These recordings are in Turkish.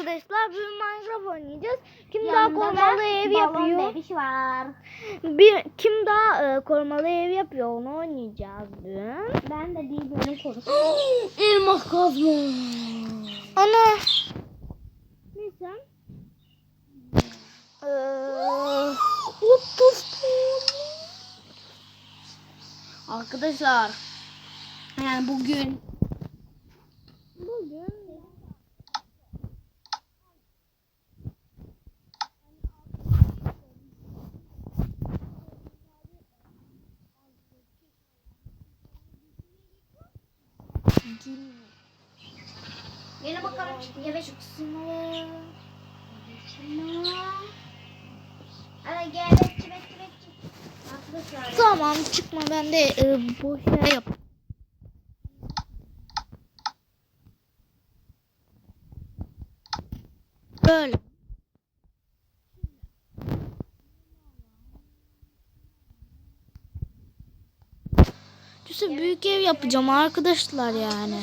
arkadaşlar bugün Minecraft oynayacağız. Kim daha Yanında korumalı da ev yapıyor? bebiş var. Bir kim daha e, korumalı ev yapıyor onu oynayacağız bugün. Ben de bir bölüm korusun. Elmas kazma. Ana. Neyse. Fuck? Arkadaşlar. Yani Bugün Yine bakalım. Yavaş çıksın. Hadi gel bekçi bekçi bekçi. Tamam çıkma ben de e, boş yer yap. Böyle. Büyük ev yapacağım arkadaşlar yani.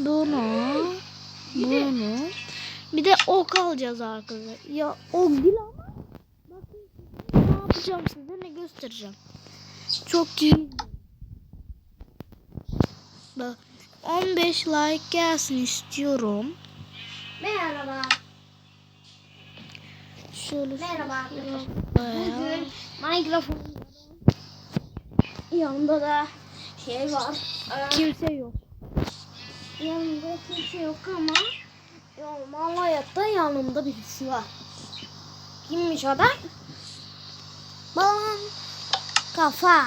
Bunu, bunu. Bir de ok alacağız arkadaşlar. Ya ok değil ama. Bakın ne yapacağım size ne göstereceğim. Çok iyi. Bak 15 like gelsin istiyorum. Merhaba. Şöyle Merhaba arkadaşlar. Bugün Minecraft Yanında da şey var. Ee, Kimse yok. Yanında kimse yok ama normal hayatta yanımda birisi var. Kimmiş o da? Balon kafa.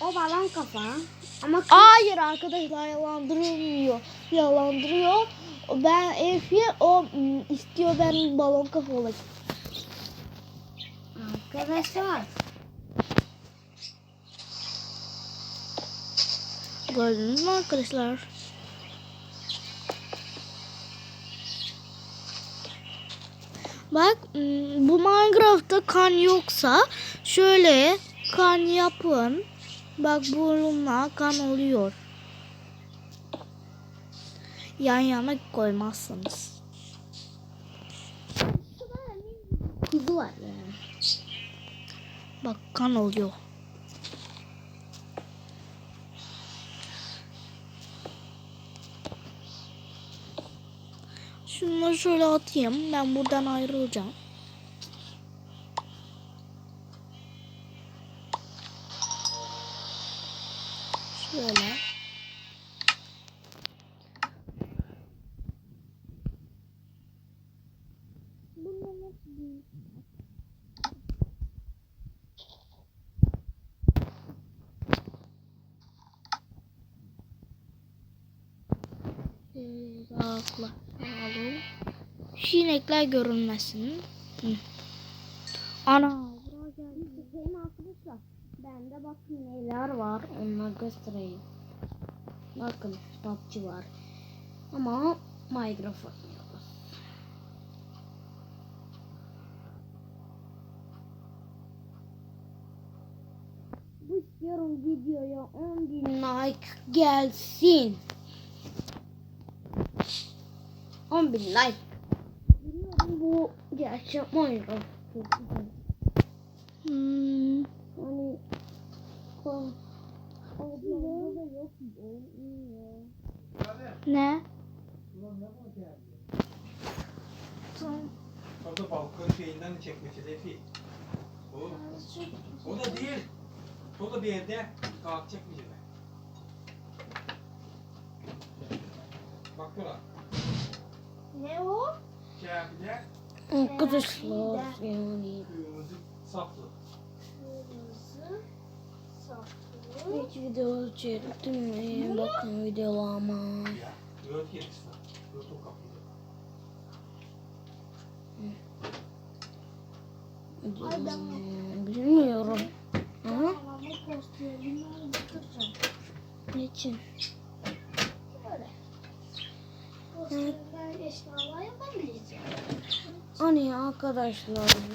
O balon kafa. Ama Hayır arkadaşlar yalandırılmıyor. Yalandırıyor. Ben Efi o istiyor ben balon kafa olayım. arkadaşlar Gördünüz mü arkadaşlar? Bak mm, bu Minecraft'ta kan yoksa şöyle kan yapın. Bak bununla kan oluyor. Yan yana koymazsınız. kuzu var yani. Bak kan oluyor. Şunları şöyle atayım. Ben buradan ayrılacağım. Şöyle. Bunların hepsi büyük. Uzakla alalım. Şu inekler görünmesin. Ana. Bakayım arkadaşlar. Bende bakın neler var. Onları göstereyim. Bakın PUBG var. Ama Minecraft oynuyoruz. Bu istiyorum videoya 10 bin like gelsin. 10 bin like. Bu. Çok güzel. Hmm. Hani. Ne? Orada balkon şeyinden de çekmişiz Efi. O, o da değil. O da bir evde bir yere. Bak buna. Ne o? Arkadaşlar yani. Saplı. İlk video çektim. Bakın videolama. Bilmiyorum. Ama Niçin? Öyle. Evet. 15 lava yapamayacağım. Hani arkadaşlar